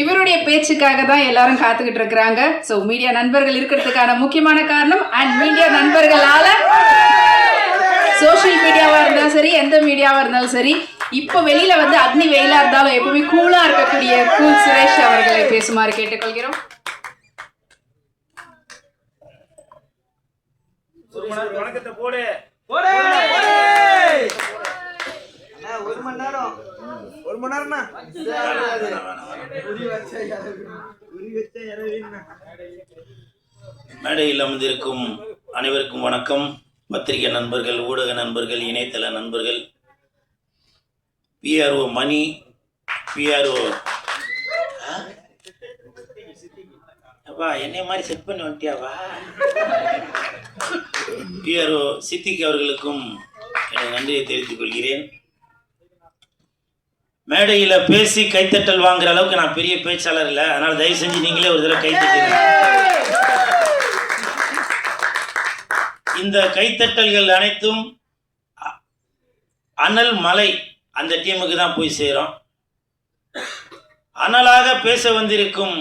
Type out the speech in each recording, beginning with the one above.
இவருடைய பேச்சுக்காக தான் எல்லாரும் காத்துக்கிட்டு இருக்கிறாங்க. ஸோ மீடியா நண்பர்கள் இருக்கிறதுக்கான முக்கியமான காரணம் அண்ட் மீடியா நண்பர்களால சோஷியல் மீடியாவா இருந்தாலும் சரி எந்த மீடியாவா இருந்தாலும் சரி இப்போ வெளியில வந்து அக்னி வெயிலா இருந்தாலும் எப்பவுமே கூலா இருக்கக்கூடிய கூல் சுரேஷ் அவர்களை பேசுமாறு கேட்டுக்கொள்கிறோம். வணக்கத்தை போடு. அண்ணா, ஒரு மணி நேரம். ஒரு மணி நேரம்னா. மேடையில் அமர்ந்திருக்கும் அனைவருக்கும் வணக்கம். பத்திரிகை நண்பர்கள் ஊடக நண்பர்கள் இணையதள நண்பர்கள். பிஆர்ஓ மணி பிஆர்ஓ அப்பா என்னை மாதிரி செட் பண்ணி வந்துட்டியாவா பிஆர்ஓ சித்திக் அவர்களுக்கும் எனது நன்றியை தெரிவித்துக் கொள்கிறேன். மேடையில் பேசி கைத்தட்டல் வாங்குற அளவுக்கு நான் பெரிய பேச்சாளர் இல்லை. அதனால் தயவு செஞ்சு நீங்களே ஒரு தடவை கைத்தட்டுங்க இந்த கைத்தட்டல்கள் அனைத்தும் அ- அனல் மலை அந்த டீமுக்கு தான் போய் சேரும். அனலாக பேச வந்திருக்கும்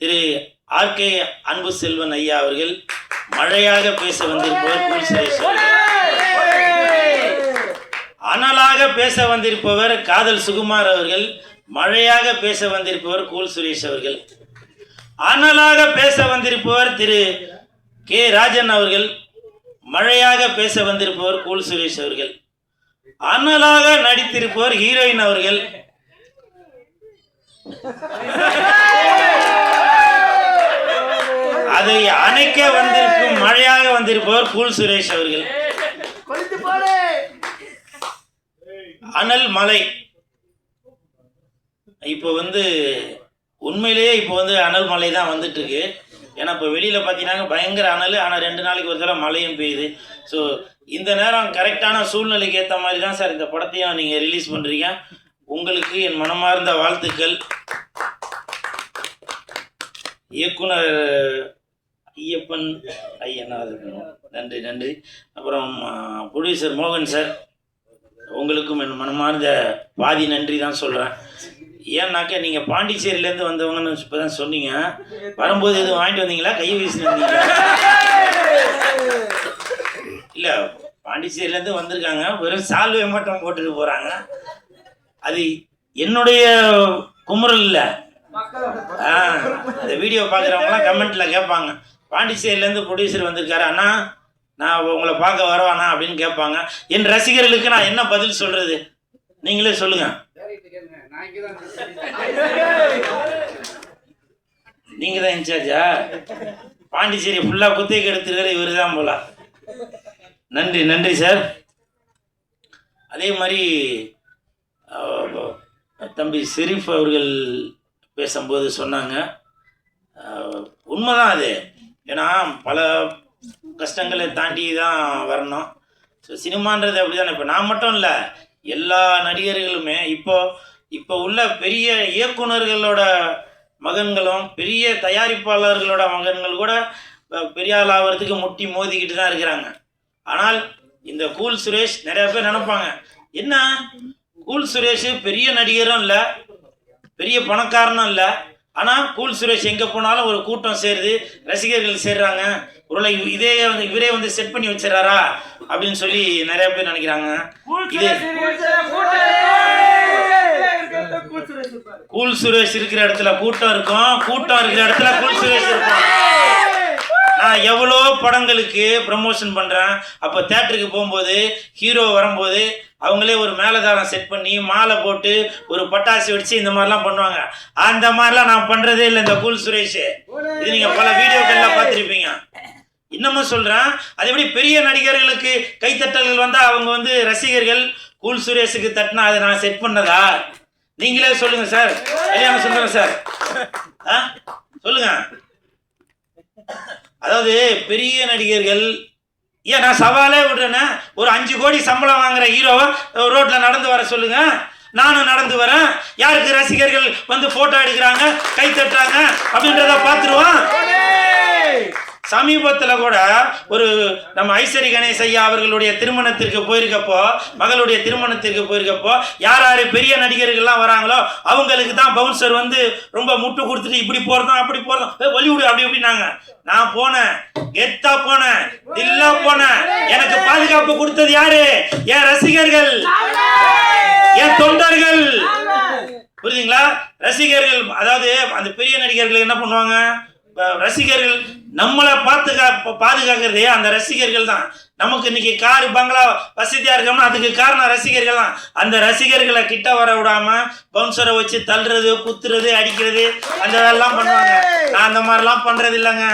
திரு ஆர்கே அன்பு செல்வன் ஐயா அவர்கள் மழையாக பேச வந்திருப்பவர் கூல் சுரேஷ் அனலாக பேச வந்திருப்பவர் காதல் சுகுமார் அவர்கள் மழையாக பேச வந்திருப்பவர் கூல் சுரேஷ் அவர்கள். அனலாக பேச வந்திருப்பவர் திரு கே ராஜன் அவர்கள் மழையாக பேச வந்திருப்பவர் கூல் சுரேஷ் அவர்கள். அனலாக நடித்திருப்பவர் ஹீரோயின் அவர்கள். அதை அணைக்க வந்திருக்கும் மழையாக வந்திருப்பவர் கூல் சுரேஷ் அவர்கள். அனல் மலை. இப்போ வந்து உண்மையிலேயே இப்போ வந்து அனல் மலை தான் வந்துட்டு இருக்கு ஏன்னா இப்போ வெளியில் பார்த்தீங்கன்னா பயங்கர அனல் ஆனால் ரெண்டு நாளைக்கு ஒரு தடவை மழையும் பெய்யுது. ஸோ இந்த நேரம் கரெக்டான சூழ்நிலைக்கு ஏற்ற மாதிரி தான் சார் இந்த படத்தையும் நீங்கள் ரிலீஸ் பண்ணுறீங்க உங்களுக்கு என் மனமார்ந்த வாழ்த்துக்கள். இயக்குனர் ஐயப்பன் ஐயனார். நன்றி நன்றி. அப்புறம் ப்ரொடியூசர் மோகன் சார். உங்களுக்கும் என் மனமார்ந்த பாதி நன்றி தான் சொல்கிறேன் ஏன்னாக்கா நீங்கள் பாண்டிச்சேரியிலேருந்து வந்தவங்கன்னு இப்போ தான் சொன்னீங்க. வரும்போது எதுவும் வாங்கிட்டு வந்தீங்களா? கை வீசிட்டு இல்லை பாண்டிச்சேரியிலேருந்து வந்திருக்காங்க. வெறும் சால்வை மட்டும் போட்டுட்டு போகிறாங்க அது என்னுடைய குமுறல் இல்லை. ஆ இந்த வீடியோ பார்க்குறவங்களாம் கமெண்ட்டில் கேட்பாங்க. பாண்டிச்சேரியிலேருந்து ப்ரொடியூசர் வந்திருக்காரு. ஆனால் நான் உங்களை பார்க்க வரவானா அப்படின்னு கேட்பாங்க. என் ரசிகர்களுக்கு நான் என்ன பதில் சொல்கிறது நீங்களே சொல்லுங்கள் நீங்கள் தான் இன்சார்ஜா பாண்டிச்சேரி ஃபுல்லாக குத்தகைக்கு எடுத்துருக்கிற இவர் தான் போல. நன்றி நன்றி சார் அதே மாதிரி தம்பி ஷெரீஃப் அவர்கள் பேசும்போது சொன்னாங்க. உண்மைதான் அது. ஏன்னா பல கஷ்டங்களை தாண்டி தான் வரணும். ஸோ சினிமான்றது அப்படி தானே இப்போ நான் மட்டும் இல்லை எல்லா நடிகர்களுமே இப்போ இப்போ உள்ள பெரிய இயக்குனர்களோட மகன்களும் பெரிய தயாரிப்பாளர்களோட மகன்கள் கூட அஹ், பெரிய ஆள் ஆகிறதுக்கு முட்டி மோதிக்கிட்டு தான் இருக்கிறாங்க. ஆனால் இந்த கூல் சுரேஷ் நிறைய பேர் நினைப்பாங்க என்ன? கூல் சுரேஷ் பெரிய நடிகரும் இல்லை பெரிய பணக்காரனும் இல்லை. ஆனால் கூல் சுரேஷ் எங்கே போனாலும் ஒரு கூட்டம் சேருது ரசிகர்கள் சேர்றாங்க ஒருவேளை இதே வந்து இவரே வந்து செட் பண்ணி வச்சிடறாரா அப்படின்னு சொல்லி நிறைய பேர் நினைக்கிறாங்க கூல் சுரேஷ் இருக்கிற இடத்துல கூட்டம் இருக்கும் கூட்டம் இருக்கிற இடத்துல கூல் சுரேஷ் இருக்கும் நான் எவ்வளோ படங்களுக்கு ப்ரமோஷன் பண்ணுறேன் அப்போ தேட்டருக்கு போகும்போது ஹீரோ வரும்போது அவங்களே ஒரு மேலதாரம் செட் பண்ணி மாலை போட்டு ஒரு பட்டாசு வெடிச்சு இந்த மாதிரிலாம் பண்ணுவாங்க அந்த மாதிரிலாம் நான் பண்ணுறதே இல்லை இந்த கூல் சுரேஷ் இது நீங்கள் பல வீடியோக்கள்லாம் பார்த்துருப்பீங்க இன்னமும் சொல்கிறேன் அதே மாதிரி பெரிய நடிகர்களுக்கு கைத்தட்டல்கள் வந்தால் அவங்க வந்து ரசிகர்கள் கூல் சுரேஷுக்கு தட்டினா அதை நான் செட் பண்ணதா? நீங்களே சொல்லுங்கள் சார். கல்யாணம் சொல்லுங்க சார். ஆ? சொல்லுங்கள் அதாவது பெரிய நடிகர்கள் ஏன் நான் சவாலே விடுறேன்னா ஒரு அஞ்சு கோடி சம்பளம் வாங்குற ஹீரோவை ரோட்ல நடந்து வர சொல்லுங்க. நானும் நடந்து வரேன். யாருக்கு ரசிகர்கள் வந்து போட்டோ எடுக்கிறாங்க கை தட்டுறாங்க அப்படின்றத பார்த்துருவோம். சமீபத்தில் கூட ஒரு நம்ம ஐஸ்வரி கணேஷ் ஐயா அவர்களுடைய திருமணத்திற்கு போயிருக்கப்போ மகளுடைய திருமணத்திற்கு போயிருக்கப்போ யார் யார் பெரிய நடிகர்கள்லாம் வராங்களோ அவங்களுக்கு தான் பவுன்சர் வந்து ரொம்ப முட்டு கொடுத்துட்டு இப்படி போகிறதும் அப்படி போகிறதும் ஒலிவுடு அப்படி இப்படினாங்க நான் போனேன். கெத்தா போனேன். தில்லா போனேன். எனக்கு பாதுகாப்பு கொடுத்தது யாரு? என் ரசிகர்கள். என் தொண்டர்கள். புரியுதுங்களா? ரசிகர்கள் அதாவது அந்த பெரிய நடிகர்கள் என்ன பண்ணுவாங்க? ரசிகர்கள் நம்மளை பாத்துக்கா பாதுகாக்கிறதே அந்த ரசிகர்கள் தான். நமக்கு இன்னைக்கு கார் பங்களா வசதியா இருக்கோம்னா அதுக்கு காரணம் ரசிகர்கள் தான். அந்த ரசிகர்களை கிட்ட வர விடாம பவுன்சரை வச்சு தள்ளுறது குத்துறது அடிக்கிறது அந்த இதெல்லாம் பண்ணுவாங்க. நான் அந்த மாதிரிலாம் பண்றது இல்லைங்க.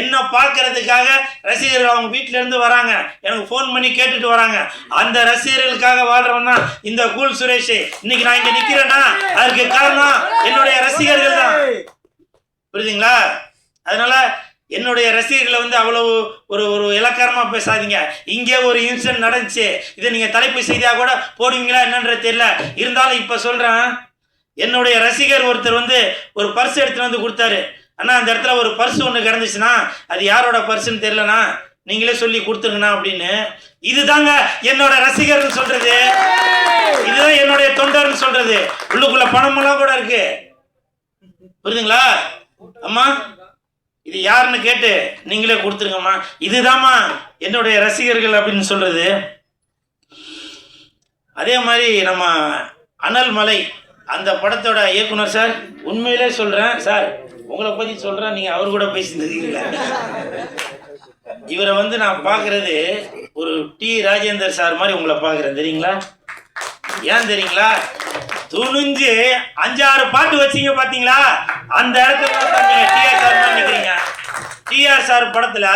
என்ன பார்க்கறதுக்காக ரசிகர்கள் அவங்க வீட்டிலேருந்து இருந்து வராங்க. எனக்கு ஃபோன் பண்ணி கேட்டுட்டு வராங்க. அந்த ரசிகர்களுக்காக வாழ்றவன் தான் இந்த கூல் சுரேஷ். இன்னைக்கு நான் இங்க நிக்கிறேன்னா அதுக்கு காரணம் என்னுடைய ரசிகர்கள் தான். புரியுதுங்களா? அதனால என்னுடைய ரசிகர்களை வந்து அவ்வளவு ஒரு ஒரு இலக்காரமாக பேசாதீங்க. இங்கே ஒரு இன்சிடென்ட் நடந்துச்சு. இதை நீங்கள் தலைப்பு செய்தியாக கூட போடுவீங்களா என்னன்றது தெரியல. இருந்தாலும் இப்போ சொல்கிறேன் என்னுடைய ரசிகர் ஒருத்தர் வந்து ஒரு பர்ஸ் எடுத்துகிட்டு வந்து கொடுத்தாரு. அண்ணா அந்த இடத்துல ஒரு பர்ஸ் ஒன்று கிடந்துச்சுன்னா அது யாரோட பர்ஸ்ன்னு தெரியலண்ணா. நீங்களே சொல்லி கொடுத்துருங்கண்ணா அப்படின்னு. இதுதாங்க என்னோட ரசிகர்னு சொல்றது. இதுதான் என்னுடைய தொண்டர்னு சொல்றது. உள்ளுக்குள்ள பணமெல்லாம் கூட இருக்கு. புரியுதுங்களா? அம்மா? இது யாருன்னு கேட்டு நீங்களே கொடுத்துருங்கம்மா. இதுதாம்மா என்னுடைய ரசிகர்கள் அப்படின்னு சொல்கிறது அதே மாதிரி நம்ம அனல் மலை அந்த படத்தோட இயக்குனர் சார் உண்மையிலே சொல்கிறேன் சார் உங்களை பற்றி சொல்கிறேன் நீங்கள் அவர் கூட பேசியிருந்தீங்களா இவரை வந்து நான் பார்க்குறது ஒரு டி ராஜேந்தர் சார் மாதிரி உங்களை பார்க்குறேன் தெரியுங்களா? ஏன் தெரியுங்களா? துணிஞ்சு அஞ்சாறு பாட்டு வச்சீங்க பார்த்தீங்களா அந்த இடத்துல டிஆர் சார் மாதிரி நிக்கிறீங்க டிஆர் சார் படத்துல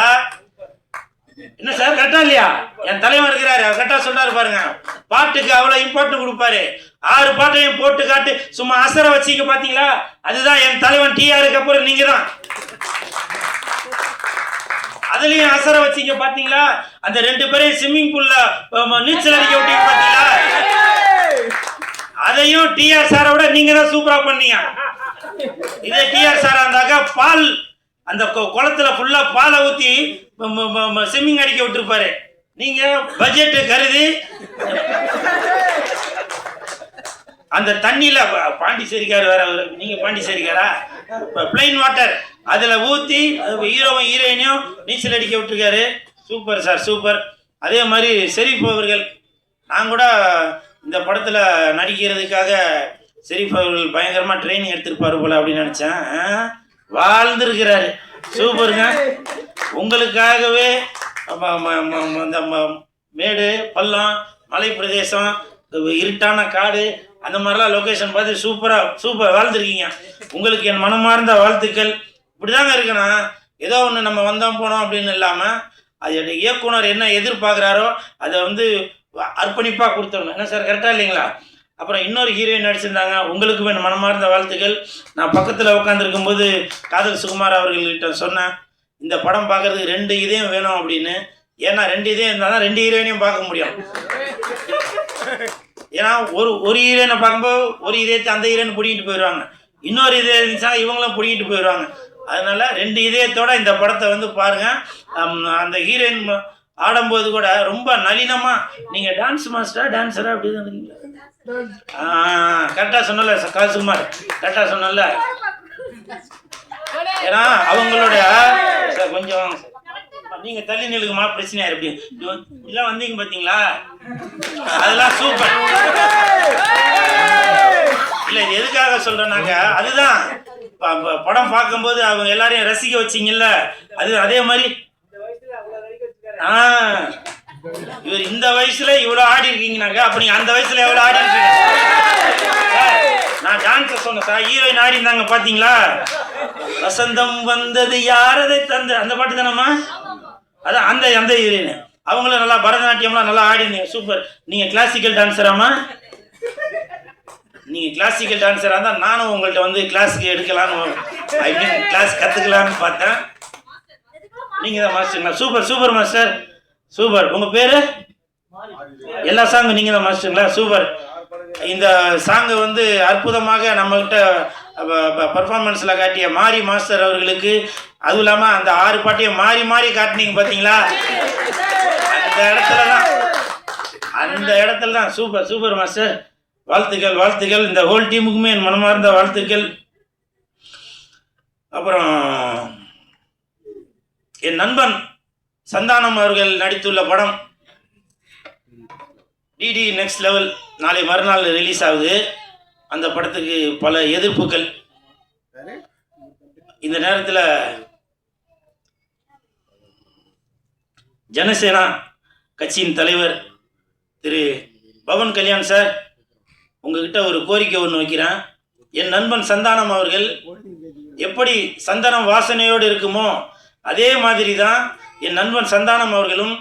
என்ன சார் கரெக்டா இல்லையா? என் தலைவன் இருக்கிறாரு அவர் கரெக்டா சொல்றாரு பாருங்க. பாட்டுக்கு அவ்வளவு இம்பார்ட்டன் கொடுப்பாரு. ஆறு பாட்டையும் போட்டு காட்டு சும்மா அசர வச்சீங்க பாத்தீங்களா? அதுதான் என் தலைவன் டிஆருக்கு அப்புறம் நீங்க தான் அதுலயும் அசர வச்சீங்க பாத்தீங்களா? அந்த ரெண்டு பேரையும் ஸ்விம்மிங் பூல்ல நீச்சல் அடிக்க விட்டீங்க பாத்தீங்களா? அதையும் டிஆர் சாரை விட நீங்க தான் சூப்பரா பண்ணீங்க. இதே டிஆர் சாரா இருந்தாக்கா பால் அந்த குளத்துல ஃபுல்லா பாலை ஊத்தி ஸ்விம்மிங் அடிக்க விட்டுருப்பாரு. நீங்க பட்ஜெட் கருதி அந்த தண்ணியில பாண்டிச்சேரிக்கார் வேற நீங்க பாண்டிச்சேரிக்காரா? பிளைன் வாட்டர் அதுல ஊத்தி ஹீரோவும் ஹீரோயினையும் நீச்சல் அடிக்க விட்டுருக்காரு. சூப்பர் சார் சூப்பர் அதே மாதிரி செரிப் அவர்கள் நான் கூட இந்த படத்துல நடிக்கிறதுக்காக ஷெரீப் அவர்கள் பயங்கரமா ட்ரைனிங் எடுத்திருப்பாரு போல அப்படின்னு நினைச்சேன். வாழ்ந்துருக்கிறாரு வாழ்ந்திருக்கிறாரு. சூப்பருங்க. உங்களுக்காகவே இந்த மேடு பள்ளம் மலை பிரதேசம் இருட்டான காடு அந்த மாதிரிலாம் லொக்கேஷன் பார்த்து சூப்பராக சூப்பர் வாழ்ந்துருக்கீங்க. உங்களுக்கு என் மனமார்ந்த வாழ்த்துக்கள். இப்படிதாங்க இருக்கணும். ஏதோ ஒன்று நம்ம வந்தோம் போனோம் அப்படின்னு இல்லாமல் அது இயக்குனர் என்ன எதிர்பார்க்குறாரோ அதை வந்து அர்ப்பணிப்பாக கொடுத்துடணும் என்ன சார் கரெக்டாக இல்லைங்களா? அப்புறம் இன்னொரு ஹீரோயின் நடிச்சிருந்தாங்க. உங்களுக்கு என் மனமார்ந்த வாழ்த்துக்கள். நான் பக்கத்தில் உட்காந்துருக்கும் போது காதல் சுகுமார் அவர்கள்கிட்ட சொன்னேன். இந்த படம் பார்க்கறதுக்கு ரெண்டு இதயம் வேணும் அப்படின்னு. ஏன்னா ரெண்டு இதயம் இருந்தால் தான் ரெண்டு ஹீரோயினையும் பார்க்க முடியும். ஏன்னா ஒரு ஒரு ஹீரோயினை பார்க்கும்போது ஒரு இதயத்தை அந்த ஹீரோயின் பிடிக்கிட்டு போயிடுவாங்க. இன்னொரு இதயம் இருந்துச்சா இவங்களும் பிடிக்கிட்டு போயிடுவாங்க. அதனால ரெண்டு இதயத்தோட இந்த படத்தை வந்து பாருங்க. அந்த ஹீரோயின் ஆடும்போது கூட ரொம்ப நளினமாக நீங்கள் டான்ஸ் மாஸ்டரா டான்ஸரா அப்படி தான் இருக்கீங்களா கரெக்டாக சொன்னல காசுகுமார் கரெக்டாக சொன்னல. ஏன்னா அவங்களோட சார் கொஞ்சம் நீங்க தள்ளி நிலுக்குமா பிரச்சனையா இருக்கு இதெல்லாம் வந்தீங்க பாத்தீங்களா? அதெல்லாம் சூப்பர். இல்ல இது எதுக்காக சொல்றேன்னாக்க அதுதான். படம் பார்க்கும்போது அவங்க எல்லாரையும் ரசிக்க வச்சீங்கல்ல அது அதே மாதிரி. ஆ. இவர் இந்த வயசுல இவ்வளவு ஆடி இருக்கீங்கனாக்க அப்ப நீங்க அந்த வயசுல எவ்வளவு ஆடி இருக்கீங்க நான் டான்ஸ் சொன்னேன் சார். ஹீரோயின் ஆடி இருந்தாங்க பாத்தீங்களா? வசந்தம் வந்தது யாரதை தந்த? அந்த பாட்டு தானம்மா? அதான் அந்த அந்த ஹீரோயின் அவங்களும் நல்லா பரதநாட்டியம்லாம் நல்லா ஆடி இருந்தீங்க. சூப்பர் நீங்க கிளாசிக்கல் டான்ஸராமா நீங்க கிளாசிக்கல் டான்ஸரா இருந்தா நானும் உங்கள்ட்ட வந்து கிளாஸுக்கு எடுக்கலாம்னு ஐ மீன் கிளாஸ் கத்துக்கலாம்னு பார்த்தேன். நீங்க தான் மாஸ்டருங்களா சூப்பர் சூப்பர் மாஸ்டர் சூப்பர். உங்க பேரு? எல்லா சாங்கும் நீங்க தான் மாஸ்டருங்களா சூப்பர். இந்த சாங்கை வந்து அற்புதமாக நம்மகிட்ட பர்ஃபார்மன்ஸில் காட்டிய மாரி மாஸ்டர் அவர்களுக்கு அதுவும் இல்லாமல் அந்த ஆறு பாட்டையும் மாறி மாறி காட்டினீங்க பார்த்தீங்களா அந்த இடத்துல தான் அந்த இடத்துல தான் சூப்பர் சூப்பர் மாஸ்டர். வாழ்த்துக்கள் வாழ்த்துக்கள். இந்த ஹோல் டீமுக்குமே என் மனமார்ந்த வாழ்த்துக்கள். அப்புறம் என் நண்பன் சந்தானம் அவர்கள் நடித்துள்ள படம். டிடி நெக்ஸ்ட் லெவல் நாளை மறுநாள் ரிலீஸ் ஆகுது. அந்த படத்துக்கு பல எதிர்ப்புகள். இந்த நேரத்தில் ஜனசேனா கட்சியின் தலைவர் திரு பவன் கல்யாண் சார் உங்ககிட்ட ஒரு கோரிக்கை ஒன்று வைக்கிறேன். என் நண்பன் சந்தானம் அவர்கள் எப்படி சந்தனம் வாசனையோடு இருக்குமோ அதே மாதிரி தான் என் நண்பன் சந்தானம் அவர்களும்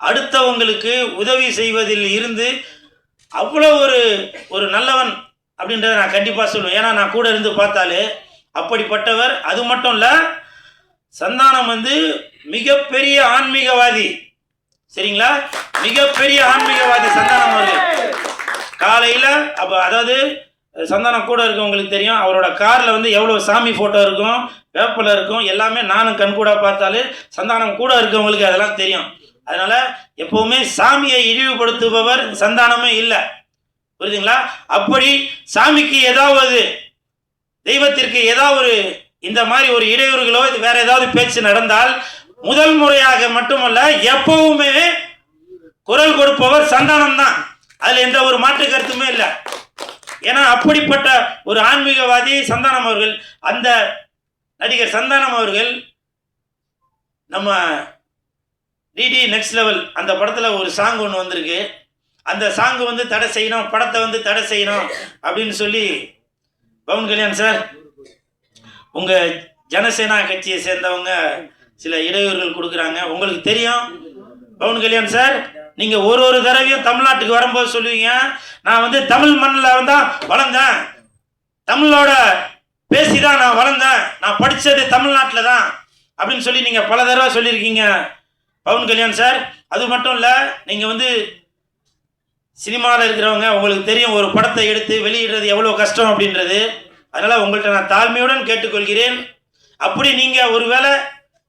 அடுத்தவங்களுக்கு உதவி செய்வதில் இருந்து அவ்வளோ ஒரு ஒரு நல்லவன் அப்படின்றத நான் கண்டிப்பாக சொல்லுவேன் ஏன்னா நான் கூட இருந்து பார்த்தாலே அப்படிப்பட்டவர். அது மட்டும் இல்லை சந்தானம் வந்து மிகப்பெரிய ஆன்மீகவாதி. சரிங்களா? மிகப்பெரிய ஆன்மீகவாதி சந்தானம் அவர்கள். காலையில் அப்போ அதாவது சந்தானம் கூட இருக்கவங்களுக்கு தெரியும். அவரோட காரில் வந்து எவ்வளோ சாமி ஃபோட்டோ இருக்கும் வேப்பில் இருக்கும் எல்லாமே நானும் கண்கூட பார்த்தாலே சந்தானம் கூட இருக்கவங்களுக்கு அதெல்லாம் தெரியும். அதனால் எப்போவுமே சாமியை இழிவுபடுத்துபவர் சந்தானமே இல்லை. புரியுதுங்களா? அப்படி சாமிக்கு ஏதாவது தெய்வத்திற்கு ஏதாவது ஒரு இந்த மாதிரி ஒரு இடையூறுகளோ இது வேற ஏதாவது பேச்சு நடந்தால் முதல் முறையாக மட்டுமல்ல எப்பவுமே குரல் கொடுப்பவர் சந்தானம் தான் அதில் எந்த ஒரு மாற்று கருத்துமே இல்லை. ஏன்னா அப்படிப்பட்ட ஒரு ஆன்மீகவாதி சந்தானம் அவர்கள் அந்த நடிகர் சந்தானம் அவர்கள் நம்ம டிடி நெக்ஸ்ட் லெவல் அந்த படத்தில் ஒரு சாங் ஒன்று வந்திருக்கு. அந்த சாங் வந்து தடை செய்யணும் படத்தை வந்து தடை செய்யணும் அப்படின்னு சொல்லி பவன் கல்யாண் சார் உங்கள் ஜனசேனா கட்சியை சேர்ந்தவங்க சில இடையூறுகள் கொடுக்குறாங்க. உங்களுக்கு தெரியும்? பவன் கல்யாண் சார்? நீங்கள் ஒரு ஒரு தடவையும் தமிழ்நாட்டுக்கு வரும்போது சொல்லுவீங்க. நான் வந்து தமிழ் மண்ணில் தான் வளர்ந்தேன். தமிழோட பேசி தான் நான் வளர்ந்தேன். நான் படித்தது தமிழ்நாட்டில் தான் அப்படின்னு சொல்லி நீங்கள் பல தடவை சொல்லியிருக்கீங்க. பவன் கல்யாண் சார் அது மட்டும் இல்லை நீங்கள் வந்து சினிமாவில் இருக்கிறவங்க உங்களுக்கு தெரியும் ஒரு படத்தை எடுத்து வெளியிடுறது எவ்வளோ கஷ்டம் அப்படின்றது. அதனால் உங்கள்கிட்ட நான் தாழ்மையுடன் கேட்டுக்கொள்கிறேன். அப்படி நீங்கள் ஒருவேளை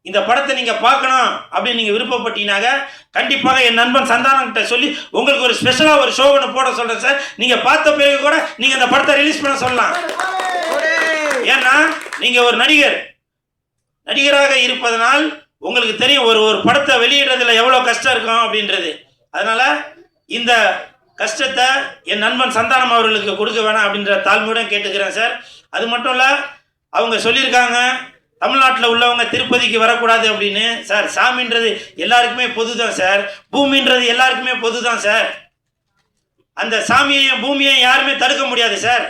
இந்த படத்தை நீங்கள் பார்க்கணும் அப்படின்னு நீங்கள் விருப்பப்பட்டீங்கன்னாக்க கண்டிப்பாக என் நண்பன் சந்தானங்கிட்ட சொல்லி உங்களுக்கு ஒரு ஸ்பெஷலாக ஒரு ஷோ ஒன்று போட சொல்கிறேன் சார். நீங்கள் பார்த்த பிறகு கூட நீங்கள் இந்த படத்தை ரிலீஸ் பண்ண சொல்லலாம். ஏன்னா நீங்கள் ஒரு நடிகர். நடிகராக இருப்பதனால் உங்களுக்கு தெரியும் ஒரு ஒரு படத்தை வெளியிடுறதுல எவ்வளோ கஷ்டம் இருக்கும் அப்படின்றது. அதனால இந்த கஷ்டத்தை என் நண்பன் சந்தானம் அவர்களுக்கு கொடுக்க வேணாம் அப்படின்ற தாழ்மையுடன் கேட்டுக்கிறேன் சார். அது மட்டும் இல்லை அவங்க சொல்லியிருக்காங்க தமிழ்நாட்டில் உள்ளவங்க திருப்பதிக்கு வரக்கூடாது அப்படின்னு சார் சாமின்றது எல்லாருக்குமே பொது தான் சார். பூமின்றது எல்லாருக்குமே பொது தான் சார். அந்த சாமியையும் பூமியையும் யாருமே தடுக்க முடியாது சார்.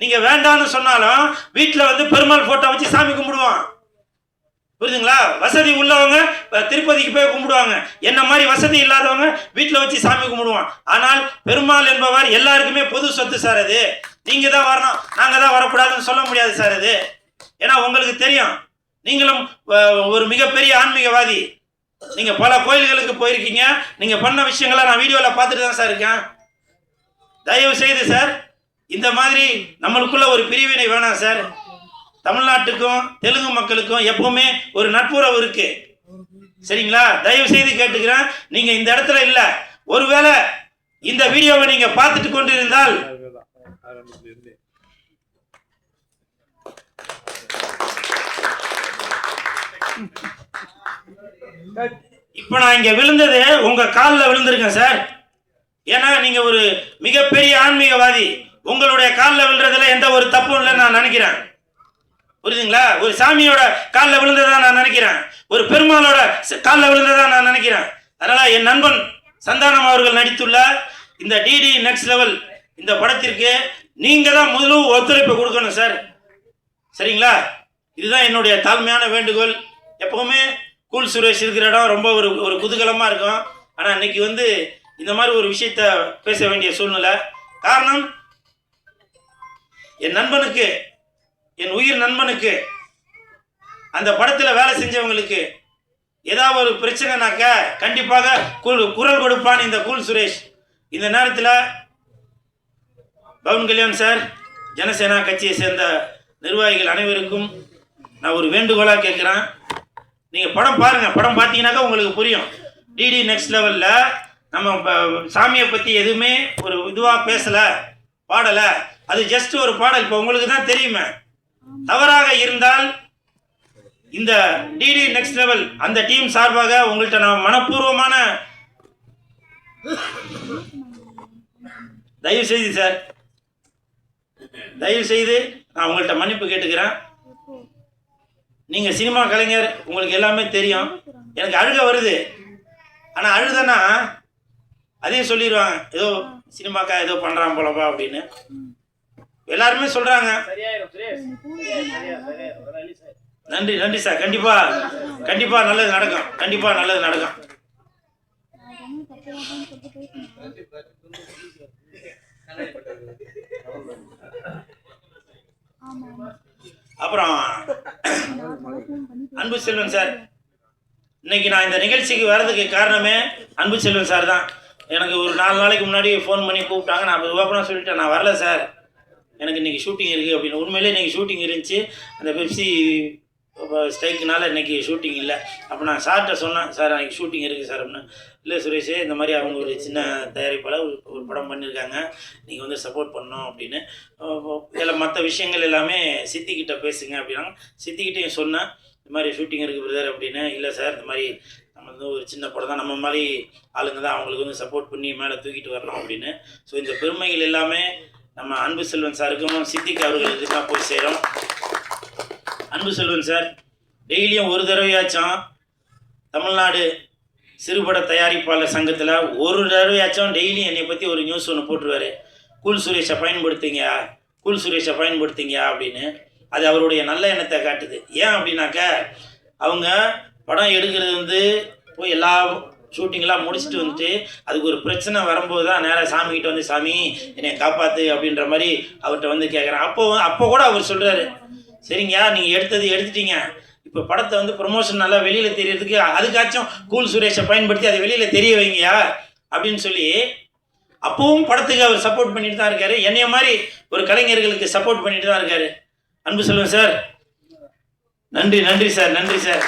நீங்கள் வேண்டாம்னு சொன்னாலும் வீட்டில் வந்து பெருமாள் ஃபோட்டோ வச்சு சாமி கும்பிடுவான். புரியுதுங்களா? வசதி உள்ளவங்க திருப்பதிக்கு போய் கும்பிடுவாங்க. என்ன மாதிரி வசதி இல்லாதவங்க வீட்டில் வச்சு சாமி கும்பிடுவான். ஆனால் பெருமாள் என்பவர் எல்லாருக்குமே பொது சொத்து சார் அது. நீங்க தான் வரணும். நாங்க தான் வரக்கூடாதுன்னு சொல்ல முடியாது சார் அது. ஏன்னா உங்களுக்கு தெரியும். நீங்களும் ஒரு மிகப்பெரிய ஆன்மீகவாதி. நீங்க பல கோயில்களுக்கு போயிருக்கீங்க. நீங்க பண்ண விஷயங்களை நான் வீடியோவில் பார்த்துட்டு தான் சார் இருக்கேன். தயவு செய்து சார் இந்த மாதிரி நம்மளுக்குள்ள ஒரு பிரிவினை வேணாம் சார். தமிழ்நாட்டுக்கும் தெலுங்கு மக்களுக்கும் எப்பவுமே ஒரு நட்புறவு இருக்கு. சரிங்களா? தயவு செய்து கேட்டுக்கிறேன். நீங்க இந்த இடத்துல இல்ல. ஒருவேளை இந்த வீடியோவை நீங்க பார்த்துட்டு கொண்டிருந்தால் இப்போ நான் இங்க விழுந்தது உங்க காலில் விழுந்திருக்கேன் சார். ஏன்னா நீங்க ஒரு மிகப்பெரிய ஆன்மீகவாதி. உங்களுடைய காலில் விழுறதுல எந்த ஒரு தப்பும் இல்லைன்னு நான் நினைக்கிறேன். புரியுதுங்களா? ஒரு சாமியோட காலில் விழுந்ததா நான் நினைக்கிறேன். ஒரு பெருமாளோட காலில் விழுந்ததா நான் நினைக்கிறேன். அதனால் என் நண்பன் சந்தானம் அவர்கள் நடித்துள்ள இந்த டிடி நெக்ஸ்ட் லெவல் இந்த படத்திற்கு நீங்கள் தான் முதலும் ஒத்துழைப்பு கொடுக்கணும் சார். சரிங்களா? இதுதான் என்னுடைய தாழ்மையான வேண்டுகோள். எப்பவுமே கூல் சுரேஷ் இருக்கிற இடம் ரொம்ப ஒரு ஒரு குதூகலமாக இருக்கும். ஆனால் இன்னைக்கு வந்து இந்த மாதிரி ஒரு விஷயத்த பேச வேண்டிய சூழ்நிலை. காரணம் என் நண்பனுக்கு என் உயிர் நண்பனுக்கு அந்த படத்தில் வேலை செஞ்சவங்களுக்கு ஏதாவது ஒரு பிரச்சனைனாக்க கண்டிப்பாக கூல் குரல் கொடுப்பான் இந்த கூல் சுரேஷ். இந்த நேரத்தில் பவன் கல்யாண் சார் ஜனசேனா கட்சியை சேர்ந்த நிர்வாகிகள் அனைவருக்கும் நான் ஒரு வேண்டுகோளாக கேட்குறேன். நீங்கள் படம் பாருங்கள் படம் பார்த்தீங்கன்னாக்கா உங்களுக்கு புரியும். டிடி நெக்ஸ்ட் லெவலில் நம்ம சாமியை பற்றி எதுவுமே ஒரு இதுவாக பேசலை பாடலை. அது ஜஸ்ட் ஒரு பாடல். இப்போ உங்களுக்கு தான் தெரியுமே. தவறாக இருந்தால் இந்த டிடி நெக்ஸ்ட் லெவல் அந்த டீம் சார்பாக உங்கள்கிட்ட நான் மனப்பூர்வமான தயவு செய்து சார் தயவு செய்து நான் உங்கள்கிட்ட மன்னிப்பு கேட்டுக்கிறேன். நீங்கள் சினிமா கலைஞர் உங்களுக்கு எல்லாமே தெரியும். எனக்கு அழுக வருது. ஆனால் அழுதனா அதையும் சொல்லிடுவாங்க. ஏதோ சினிமாக்கா ஏதோ பண்ணுறான் போலப்பா அப்படின்னு. எல்லாருமே சொல்கிறாங்க நன்றி நன்றி சார். கண்டிப்பாக கண்டிப்பாக நல்லது நடக்கும். கண்டிப்பாக நல்லது நடக்கும். அப்புறம் அன்பு செல்வன் சார். இன்னைக்கு நான் இந்த நிகழ்ச்சிக்கு வர்றதுக்கு காரணமே அன்பு செல்வன் சார் தான். எனக்கு ஒரு நாலு நாளைக்கு முன்னாடி ஃபோன் பண்ணி கூப்பிட்டாங்க. நான் ஓப்பனாக சொல்லிட்டேன். நான் வரல சார். எனக்கு இன்னைக்கு ஷூட்டிங் இருக்குது அப்படின்னு. உண்மையிலே இன்னைக்கு ஷூட்டிங் இருந்துச்சு. அந்த பெப்சி ஸ்ட்ரைக்குனால இன்னைக்கு ஷூட்டிங் இல்லை. அப்போ நான் சார்கிட்ட சொன்னேன் சார் அன்றைக்கி ஷூட்டிங் இருக்குது சார் அப்படின்னு. இல்லை சுரேஷே இந்த மாதிரி அவங்க ஒரு சின்ன தயாரிப்பாளர் ஒரு ஒரு படம் பண்ணியிருக்காங்க நீங்கள் வந்து சப்போர்ட் பண்ணோம் அப்படின்னு. இதில் மற்ற விஷயங்கள் எல்லாமே சித்திக்கிட்ட பேசுங்க அப்படின்னாங்க. சித்திக்கிட்டையும் சொன்னேன் இந்த மாதிரி ஷூட்டிங் இருக்குது பிரதர் அப்படின்னு. இல்லை சார் இந்த மாதிரி நம்ம வந்து ஒரு சின்ன படம் தான் நம்ம மாதிரி ஆளுங்க தான் அவங்களுக்கு வந்து சப்போர்ட் பண்ணி மேலே தூக்கிட்டு வரணும் அப்படின்னு. ஸோ இந்த பெருமைகள் எல்லாமே நம்ம அன்பு செல்வன் சாருக்கும் சித்திக்கு அவர்களுக்கு தான் போய் சேரும். அன்பு செல்வன் சார் டெய்லியும் ஒரு தடவையாச்சும் தமிழ்நாடு சிறுபட தயாரிப்பாளர் சங்கத்தில் ஒரு தடவையாச்சும் டெய்லியும் என்னை பற்றி ஒரு நியூஸ் ஒன்று போட்டுருவாரு. கூல் சுரேஷை பயன்படுத்துங்க கூல் சுரேஷை பயன்படுத்துங்க அப்படின்னு. அது அவருடைய நல்ல எண்ணத்தை காட்டுது. ஏன் அப்படின்னாக்க அவங்க படம் எடுக்கிறது வந்து போய் எல்லா ஷூட்டிங்லாம் முடிச்சுட்டு வந்துட்டு அதுக்கு ஒரு பிரச்சனை வரும்போது தான் நேராக சாமிக்கிட்ட வந்து சாமி என்னை காப்பாற்று அப்படின்ற மாதிரி அவர்கிட்ட வந்து கேட்குறேன் அப்போ அப்போ கூட அவர் சொல்கிறாரு சரிங்கய்யா நீங்கள் எடுத்தது எடுத்துட்டீங்க. இப்போ படத்தை வந்து ப்ரொமோஷன் நல்லா வெளியில் தெரியறதுக்கு அதுக்காச்சும் கூல் சுரேஷை பயன்படுத்தி அதை வெளியில் தெரிய வைங்கயா அப்படின்னு சொல்லி அப்பவும் படத்துக்கு அவர் சப்போர்ட் பண்ணிட்டு தான் இருக்காரு. என்னைய மாதிரி ஒரு கலைஞர்களுக்கு சப்போர்ட் பண்ணிட்டு தான் இருக்காரு. அன்பு சொல்லுவேன் சார் நன்றி நன்றி சார் நன்றி சார்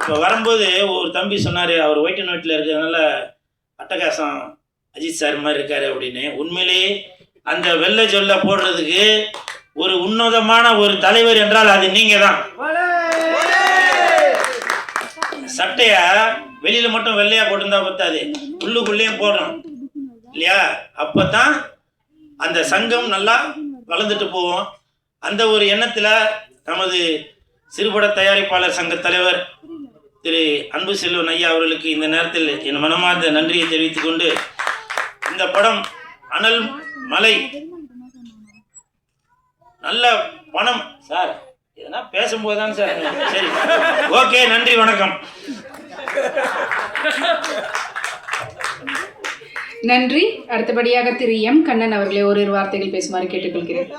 இப்போ வரும்போது ஒரு தம்பி சொன்னார் அவர் ஒயிட் அண்ட் ஒயிட்டில் இருக்கிறதுனால அட்டகாசம் அஜித் சார் மாதிரி இருக்காரு அப்படின்னு. உண்மையிலேயே அந்த வெள்ளை சொல்ல போடுறதுக்கு ஒரு உன்னதமான ஒரு தலைவர் என்றால் அது நீங்க தான் சட்டைய வெளியில மட்டும் வெள்ளையா போட்டிருந்தா பத்தாது. உள்ளுக்குள்ளேயும் போடணும். இல்லையா? அப்பதான் அந்த சங்கம் நல்லா வளர்ந்துட்டு போவோம் அந்த ஒரு எண்ணத்துல நமது சிறுபட தயாரிப்பாளர் சங்க தலைவர் திரு அன்பு செல்வன் ஐயா அவர்களுக்கு இந்த நேரத்தில் என் மனமார்ந்த நன்றியை தெரிவித்துக் கொண்டு இந்த படம் அனல் மலை நல்ல பணம் சார் எதனா பேசும்போது தான் சார். சரி. ஓகே நன்றி வணக்கம். நன்றி. அடுத்தபடியாக திரு எம். கண்ணன் அவர்களை ஓரிரு வார்த்தைகள் பேசுமாறு கேட்டுக்கொள்கிறேன்.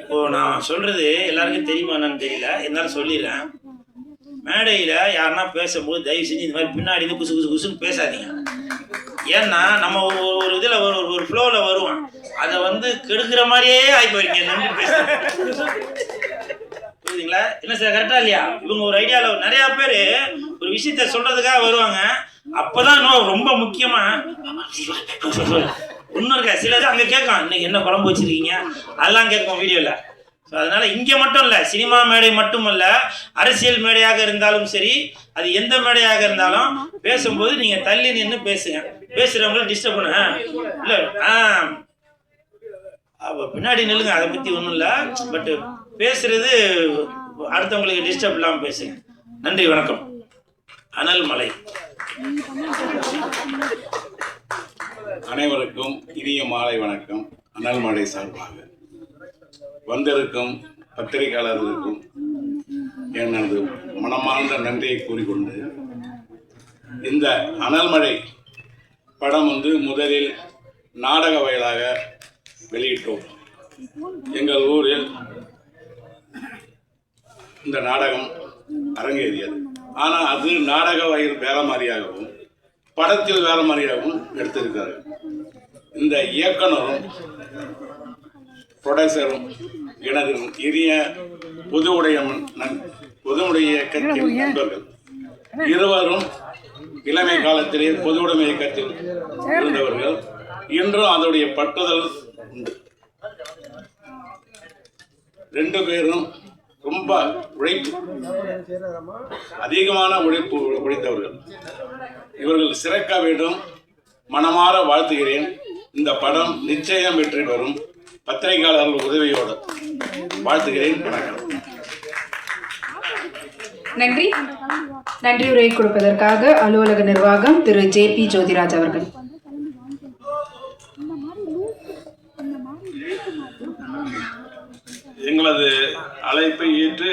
இப்போ நான் சொல்றது எல்லாருக்கும் தெரியுமா என்னன்னு தெரியல. இருந்தாலும் சொல்லிடுறேன். மேடையில் யாருன்னா பேசும்போது தயவு செஞ்சு இந்த மாதிரி பின்னாடி இருந்து குசு குசு குசுன்னு பேசாதீங்க. ஏன்னா நம்ம ஒரு ஒரு இதில் ஒரு ஒரு ஃப்ளோவில் வருவோம். அதை வந்து கெடுக்கிற மாதிரியே ஆகி போயிருங்க நின்று புரியுதுங்களா? என்ன சார் கரெக்டா இல்லையா? இவங்க ஒரு ஐடியாவில் நிறைய பேர் ஒரு விஷயத்த சொல்றதுக்காக வருவாங்க. அப்பதான் இன்னும் ரொம்ப முக்கியமா இன்னும் இருக்கா சிலது அங்கே கேட்கும் இன்னைக்கு என்ன குழம்பு வச்சிருக்கீங்க? அதெல்லாம் கேட்கும் வீடியோவில் ஸோ அதனால் இங்கே மட்டும் இல்லை சினிமா மேடை மட்டுமல்ல அரசியல் மேடையாக இருந்தாலும் சரி அது எந்த மேடையாக இருந்தாலும் பேசும்போது நீங்கள் தள்ளி நின்று பேசுங்க. பேசுகிறவங்கள டிஸ்டர்ப் பண்ண இல்லை ஆ பின்னாடி நில்லுங்க அதை பற்றி ஒன்றும் இல்லை. பட் பேசுறது அடுத்தவங்களுக்கு டிஸ்டர்ப் இல்லாமல் பேசுங்க. நன்றி வணக்கம். அனல் மலை. அனைவருக்கும் இனிய மாலை வணக்கம். அனல்மடை சார்பாக. வந்திருக்கும் பத்திரிகையாளர்களுக்கும் எனது மனமார்ந்த நன்றியை கூறிக்கொண்டு இந்த அனல்மழை படம் வந்து முதலில் நாடக வயலாக வெளியிட்டோம். எங்கள் ஊரில் இந்த நாடகம் அரங்கேறியது. ஆனால் அது நாடக வகையில் வேற மாதிரியாகவும் படத்தில் வேற மாதிரியாகவும் எடுத்திருக்காரு இந்த இயக்குனரும் ப்ரொடக்சரும் எனது இனிய பொது உடைய பொது உடைய இயக்கத்தின் நண்பர்கள் இருவரும் இளமை காலத்திலே பொது உடைமை இயக்கத்தில் இருந்தவர்கள் இன்றும் அதனுடைய பட்டுதல் ரெண்டு பேரும் ரொம்ப உழைப்பு அதிகமான உழைப்பு உழைத்தவர்கள். இவர்கள் சிறக்க வேண்டும். மனமாற வாழ்த்துகிறேன். இந்த படம் நிச்சயம் வெற்றி பெறும். பத்திரிகையாளர்கள் உதவியோடு வாழ்த்துகிறேன். வணக்கம். நன்றி. நன்றி உரை கொடுப்பதற்காக அலுவலக நிர்வாகம் திரு ஜே பி ஜோதிராஜ் அவர்கள். எங்களது அழைப்பை ஏற்று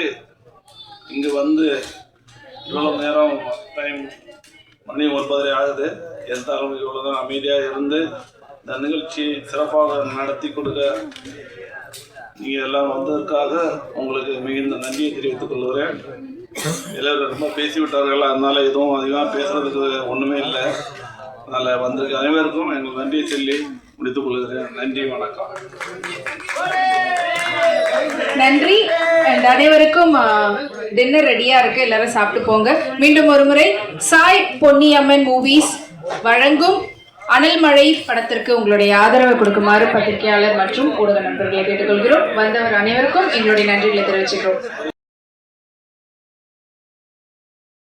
இங்கு வந்து இவ்வளோ நேரம் டைம் மணி ஒன்பதரை ஆகுது. இருந்தாலும் இவ்வளவுதான் அமைதியாக இருந்து இந்த நிகழ்ச்சி சிறப்பாக நடத்தி கொடுக்க நீங்கள் எல்லாம் வந்ததற்காக உங்களுக்கு மிகுந்த நன்றியை தெரிவித்துக் கொள்கிறேன். எல்லோரும் ரொம்ப பேசிவிட்டார்கள் அதனால் எதுவும் அதிகமாக பேசுகிறதுக்கு ஒன்றுமே இல்லை. அதனால் வந்திருக்க அனைவருக்கும் எங்கள் நன்றியை சொல்லி முடித்துக் கொள்கிறேன். நன்றி வணக்கம். நன்றி. அண்ட் அனைவருக்கும் டின்னர் ரெடியா இருக்கு. எல்லாரும் சாப்பிட்டு போங்க. மீண்டும் ஒரு முறை சாய் பொன்னியம்மன் மூவிஸ் வழங்கும் அனல் மழை படத்திற்கு உங்களுடைய ஆதரவை கொடுக்குமாறு பத்திரிகையாளர் மற்றும் ஊடக நண்பர்களை கேட்டுக்கொள்கிறோம். வந்தவர் அனைவருக்கும் எங்களுடைய நன்றிகளை தெரிவிச்சுக்கிறோம்.